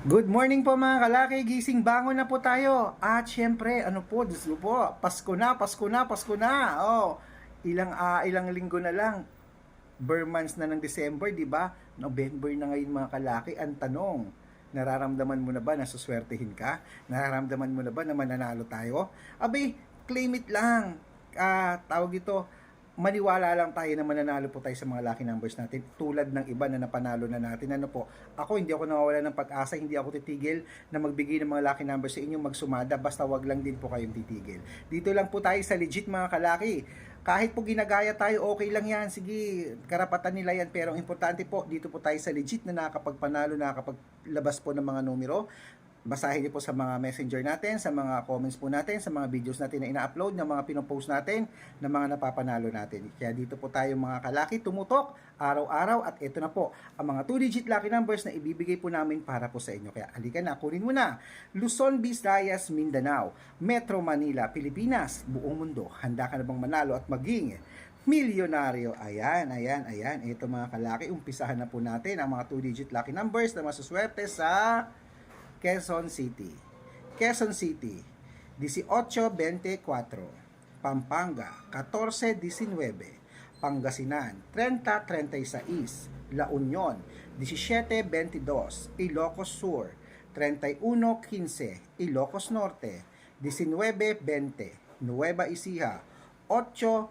Good morning po mga kalaki, gising bangon na po tayo. At syempre, ano po, Diyos po, Pasko na, Pasko na, Pasko na. Oh, ilang ah, ilang linggo na lang. Bare months na ng December, di ba? November na ngayon mga kalaki. Ang tanong, nararamdaman mo na ba na suswertehin ka? Nararamdaman mo na ba na mananalo tayo? Abay, claim it lang. Ah, tawag ito, maniwala lang tayo na mananalo po tayo sa mga lucky numbers natin. Tulad ng iba na napanalo na natin. Ano po ako hindi ako nawawala ng pag-asa hindi ako titigil na magbigay ng mga lucky numbers sa inyo magsumada. Basta wag lang din po kayong titigil. Dito lang po tayo sa legit mga kalaki. Kahit po ginagaya tayo okay lang yan. Sige karapatan nila yan. Pero importante po dito po tayo sa legit na nakakapagpanalo nakakapaglabas po ng mga numero basahin niyo po sa mga messenger natin, sa mga comments po natin, sa mga videos natin na ina-upload, ng mga pinopost natin, ng mga napapanalo natin. Kaya dito po tayo mga kalaki, tumutok araw-araw at ito na po ang mga 2-digit lucky numbers na ibibigay po namin para po sa inyo. Kaya halika na, kunin mo na. Luzon, Visayas, Mindanao, Metro Manila, Pilipinas, buong mundo. Handa ka na bang manalo at maging milyonaryo. Ayan, ayan, ayan. Ito mga kalaki, umpisahan na po natin ang mga 2-digit lucky numbers na masuswerte sa Quezon City. Quezon City, 1824. Pampanga, 1419. Pangasinan, 3036. La Union, 1722. Ilocos Sur, 3115. Ilocos Norte, 1920. Nueva Ecija, 8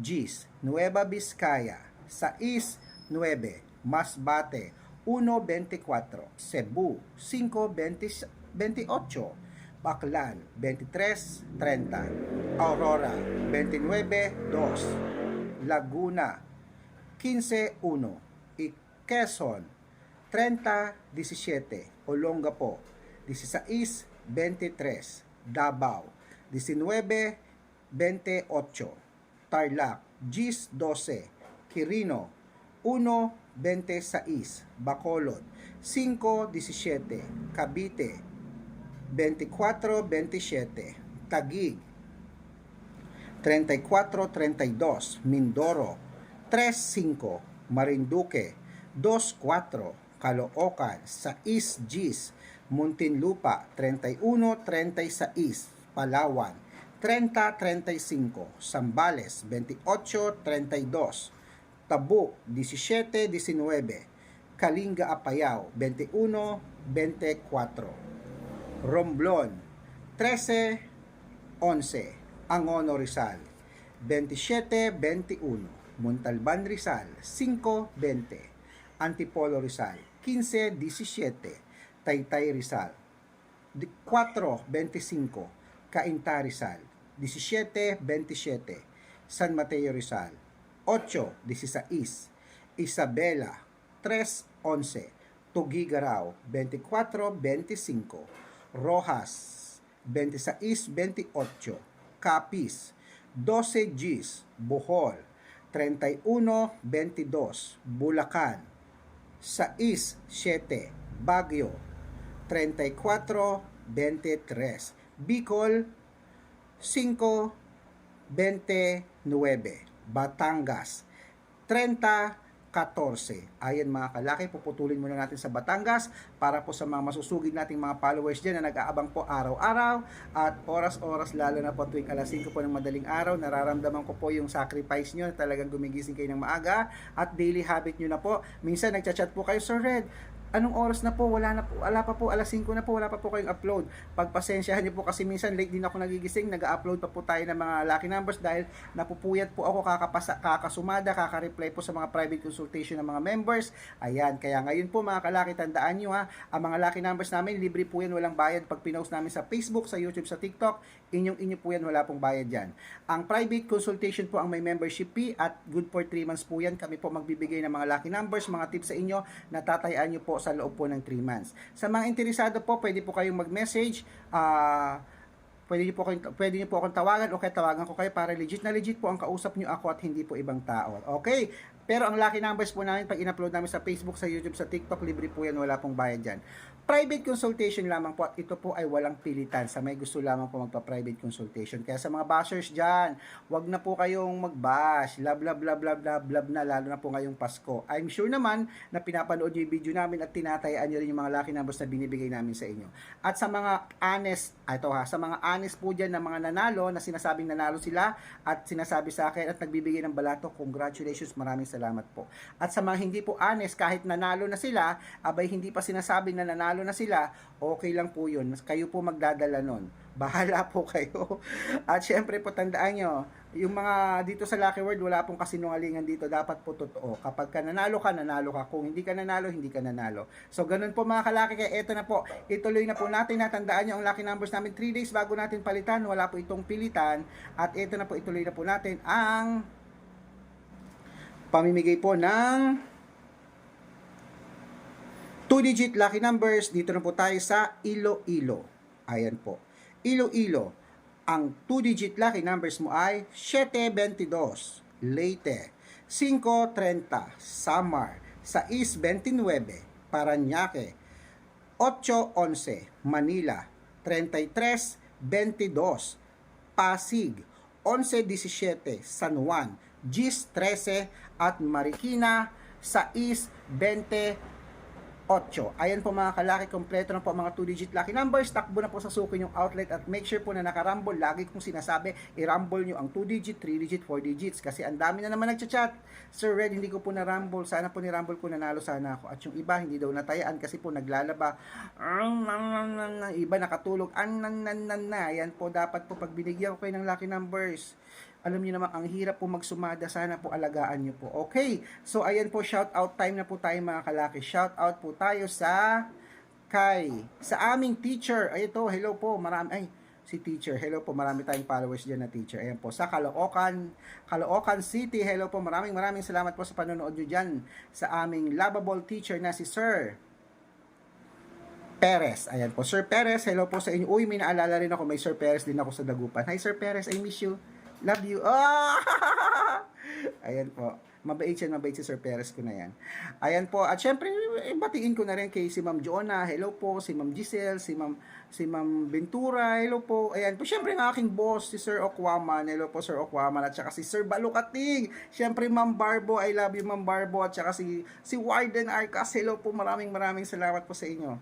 Gis, Nueva Vizcaya, 6 9. Masbate, 1.24, Cebu 5.28, Baclan 23.30, Aurora 29.2, Laguna 15.1, Quezon 30.17, Olongapo 16.23, Davao 19.28, Tarlac 10.12, Quirino 1.26, Bacolod. 5.17, Cavite. 24.27, Taguig. 34.32, Mindoro. 3.5, Marinduque. 2.4, Caloocan 6 Gis, Muntinlupa. 31.36, Palawan. 30.35, Sambales 28.32, Tabo 17-19, Kalinga Apayao 21-24, Romblon 13-11, Angono Rizal 27-21, Montalban Rizal 5-20, Antipolo Rizal 15-17, Taytay Rizal 4-25, Cainta Rizal 17-27, San Mateo Rizal 8.16, Isabela 3.11, Tugigaraw 24.25, Rojas 26.28, Capiz 12 Gs, Bohol 31.22, Bulacan 6.7, Baguio 34.23, Bicol 5.29, Batangas 30-14. Ayan mga kalaki, puputulin muna natin sa Batangas para po sa mga masusugid nating mga followers dyan na nag-aabang po araw-araw at oras-oras lalo na po tuwing alas 5 po ng madaling araw. Nararamdaman ko po yung sacrifice nyo na talagang gumigising kayo ng maaga at daily habit nyo na po. Minsan nagchat-chat po kayo, Sir Red, anong oras na po, wala na po, wala pa po, alas 5 na po, wala pa po kayong upload. Pagpasensyahan niyo po kasi minsan late din ako nagigising, nag-upload pa po tayo ng mga lucky numbers dahil napupuyat po ako kakapasa, kakasumada, kaka-reply po sa mga private consultation ng mga members. Ayan, kaya ngayon po mga kalaki, tandaan niyo ha, ang mga lucky numbers namin, libre po yan, walang bayad. Pag pinost namin sa Facebook, sa YouTube, sa TikTok, inyong inyo po yan, wala pong bayad yan. Ang private consultation po ang may membership fee at good for 3 months po yan. Kami po magbibigay ng mga lucky numbers, mga tips sa inyo na tatayaan niyo po sa loob po ng 3 months. Sa mga interesado po, pwede po kayong mag-message. ah pwede niyo po kayong, pwede niyo po akong tawagan o kaya tawagan ko kayo para legit na legit po ang kausap niyo ako at hindi po ibang tao. Okay? Pero ang lucky numbers po namin, pag in-upload namin sa Facebook, sa YouTube, sa TikTok, libre po yan, wala pong bayad dyan. Private consultation lamang po at ito po ay walang pilitan. Sa may gusto lamang po magpa-private consultation. Kaya sa mga bashers dyan, wag na po kayong mag-bash. Love, love, love, love, love, love na, lalo na po ngayong Pasko. I'm sure naman na pinapanood nyo yung video namin at tinatayaan nyo rin yung mga lucky numbers na binibigay namin sa inyo. At sa mga honest, ah, ito ha, sa mga honest po dyan na mga nanalo, na sinasabing nanalo sila at sinasabi sa akin at nagbibigay ng balato, congratulations, maraming salamat po. At sa mga hindi po honest, kahit nanalo na sila, abay hindi pa sinasabing na nanalo na sila, okay lang po yun. Kayo po magdadala nun. Bahala po kayo. At syempre po tandaan nyo, yung mga dito sa Lucky Word, wala pong kasinungalingan dito. Dapat po totoo. Kapag ka nanalo ka, nanalo ka. Kung hindi ka nanalo, hindi ka nanalo. So, ganun po mga kalaki. Kaya eto na po. Ituloy na po natin. Natandaan nyo ang lucky numbers namin 3 days bago natin palitan. Wala po itong pilitan. At eto na po, ituloy na po natin ang pamimigay po ng 2-digit lucky numbers. Dito na po tayo sa Iloilo. Ayan po. Iloilo. Ang 2-digit lucky numbers mo ay 722, Leyte, 530, Samar, 629, Paranaque, 811, Manila, 3322, Pasig, 1117, San Juan, Gis 13 at Marikina, 628. Ayan po mga kalaki, kompleto na po mga 2-digit lucky numbers. Takbo na po sa suki yung outlet at make sure po na nakarumble. Lagi kong sinasabi, i-rumble nyo ang 2-digit, 3-digit, 4-digits kasi ang dami na naman nagchat-chat. Sir Red, hindi ko po na-rumble. Sana po ni-rumble ko, nanalo sana ako. At yung iba, hindi daw natayaan kasi po naglalaba. Iba nakatulog. Ayan po, dapat po pag binigyan ko kayo ng lucky numbers, alam niyo naman, ang hirap po magsumada. Sana po alagaan niyo po. Okay. So, ayan po, shout out time na po tayo mga kalaki. Shout out po tayo sa kay sa aming teacher. Ay ito, hello po. Marami ay si teacher. Hello po, marami tayong followers diyan na teacher. Ayan po, sa Caloocan, Caloocan City. Hello po, maraming maraming salamat po sa panonood niyo diyan sa aming lovable teacher na si Sir Perez. Ayan po, Sir Perez, hello po sa inyo. Uy, may naalala rin ako, may Sir Perez din ako sa Dagupan. Hi Sir Perez, I miss you. Love you. Ah! Ayan po. Mabait yan, mabait si Sir Perez ko na yan. Ayan po. At syempre, eh, batiin ko na rin kay si Ma'am Jonah. Hello po. Si Ma'am Giselle. Si Ma'am, si Ma'am Ventura. Hello po. Ayan po. Syempre, ang aking boss, si Sir Okwaman. Hello po, Sir Okwaman. At saka si Sir Balukating. Syempre, Ma'am Barbo. I love you, Ma'am Barbo. At saka si, si Warden Arcas. Hello po. Maraming maraming salamat po sa inyo.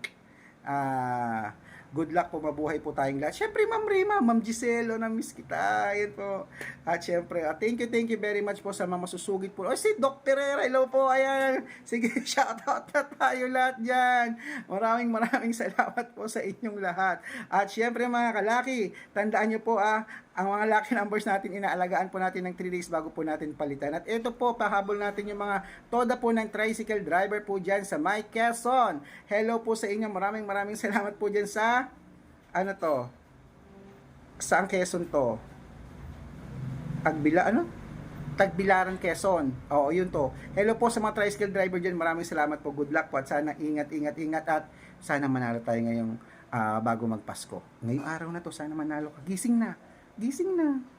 Ah... Good luck po, mabuhay po tayong lahat. Siyempre, Ma'am Rima, Ma'am Giselo, na-miss kita. Ayan po. At siyempre, ah, thank you, thank you very much po sa mga masusugid po. O, si Doc Pereira, hello po. Ayan. Sige, shout out na tayo lahat dyan. Maraming maraming salamat po sa inyong lahat. At siyempre, mga kalaki, tandaan nyo po ah, ang mga lucky numbers natin, inaalagaan po natin ng 3 days bago po natin palitan. At ito po, pahabol natin yung mga toda po ng tricycle driver po dyan sa Mike Quezon. Hello po sa inyo. Maraming maraming salamat po dyan sa, ano to, saan Quezon to? Tagbila, ano? Tagbilaran Quezon. Oo, yun to. Hello po sa mga tricycle driver dyan. Maraming salamat po. Good luck po at sana ingat, ingat, ingat at sana manalo tayo ngayong ah, bago magpasko. Ngayong araw na to, sana manalo ka. Gising na. Gising na.